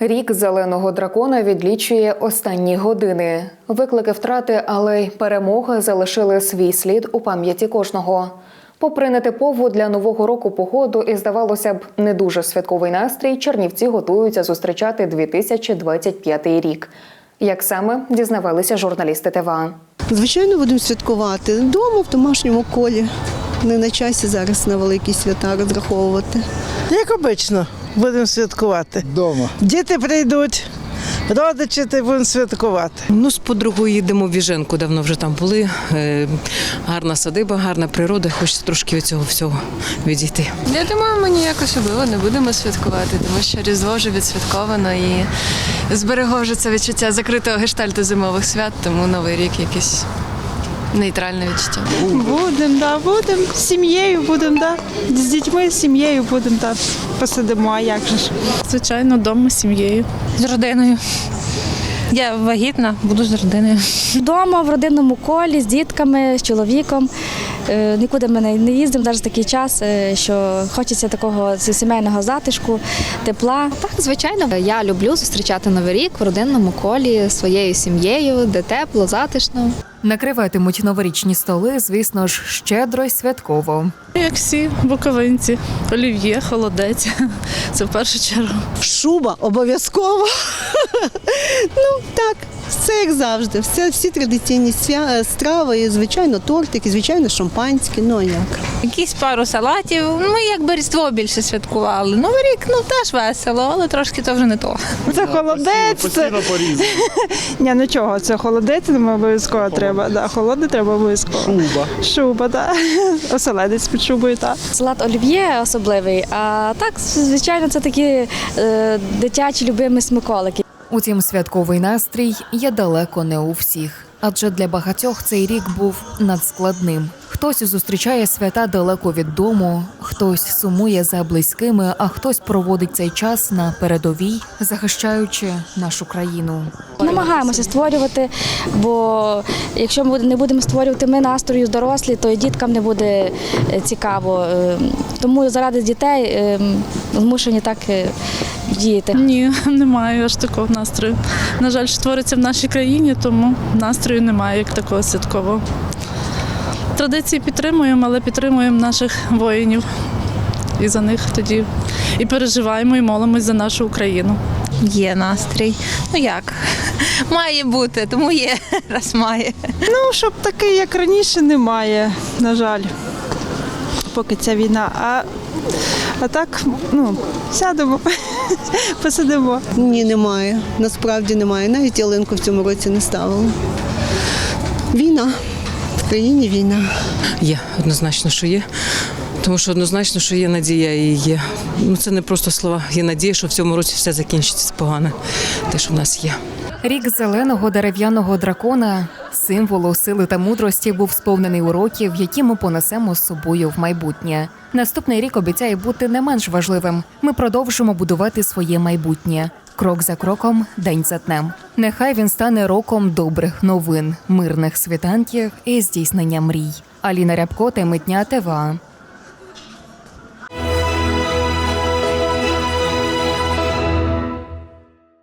Рік зеленого дракона відлічує останні години. Виклики втрати, але й перемоги залишили свій слід у пам'яті кожного. Попри нетипову для нового року погоду і здавалося б не дуже святковий настрій, чернівці готуються зустрічати 2025 рік. Як саме дізнавалися журналісти ТВА. Звичайно, будемо святкувати вдома, в домашньому колі. Не на часі зараз на великі свята розраховувати. Як обично, будемо святкувати. Дома. Діти прийдуть, родичі та будемо святкувати. Ну, з подругою їдемо в Віженку, давно вже там були. Е, гарна садиба, гарна природа, хочеться трошки від цього всього відійти. Я думаю, ми ніяк особливо не будемо святкувати, тому що Різдво вже відсвятковано і зберегло вже це відчуття закритого гештальту зимових свят, тому новий рік якийсь нейтральне відчуття. Будемо, да, будемо з сім'єю, будемо, да. З дітьми, з сім'єю будемо, да. Посидимо, а як же ж? Звичайно, вдома з сім'єю. З родиною. Я вагітна, буду з родиною. Вдома в родинному колі з дітками, з чоловіком. Е, Нікуди ми не не їздимо навіть такий час, е, що хочеться такого сімейного затишку, тепла. Так, звичайно, я люблю зустрічати новий рік в родинному колі своєю сім'єю, де тепло, затишно. Накриватимуть новорічні столи, звісно ж, щедро й святково. Як всі буковинці, олів'є, холодець. Це в першу чергу. Шуба обов'язково. ну все як завжди. Все, всі традиційні свя- е, страви, і, звичайно, тортики, звичайно, шампанське. Ну а як? Якісь пару салатів. Ми якби Різдво більше святкували. Новий рік ну теж весело, але трошки то вже не то. Це холодець. Це... Ні, ну чого, це холодець нам обов'язково треба. Да, холодне треба обов'язково. Шуба. Шуба, так. Оселедець під шубою, так. Салат олів'є особливий, а так, звичайно, це такі е, дитячі любимі смаколики. Утім, святковий настрій є далеко не у всіх. Адже для багатьох цей рік був надскладним. Хтось зустрічає свята далеко від дому, хтось сумує за близькими, а хтось проводить цей час на передовій, захищаючи нашу країну. Намагаємося створювати, бо якщо ми не будемо створювати ми настрою дорослі, то і діткам не буде е, цікаво. Е, Тому заради дітей е, змушені так діяти. Ні, немає аж такого настрою. На жаль, що твориться в нашій країні, тому настрою немає як такого святкового. Традиції підтримуємо, але підтримуємо наших воїнів. І за них тоді і переживаємо, і молимось за нашу Україну. Є настрій. Ну як? Має бути, тому є, раз має. Ну, щоб такий, як раніше, немає, на жаль, поки ця війна. А, а так, ну, сядемо, посидимо. Ні, немає. Насправді немає. Навіть ялинку в цьому році не ставили. Війна. В країні війна. Є однозначно, що є. Тому що однозначно, що є надія і є. Ну це не просто слова. Є надія, що в цьому році все закінчиться погано. Те, що в нас є. Рік зеленого дерев'яного дракона, символу сили та мудрості, був сповнений уроків, які ми понесемо з собою в майбутнє. Наступний рік обіцяє бути не менш важливим. Ми продовжимо будувати своє майбутнє. Крок за кроком, день за днем. Нехай він стане роком добрих новин, мирних світанків і здійснення мрій. Аліна Рябко, Митня ТВА.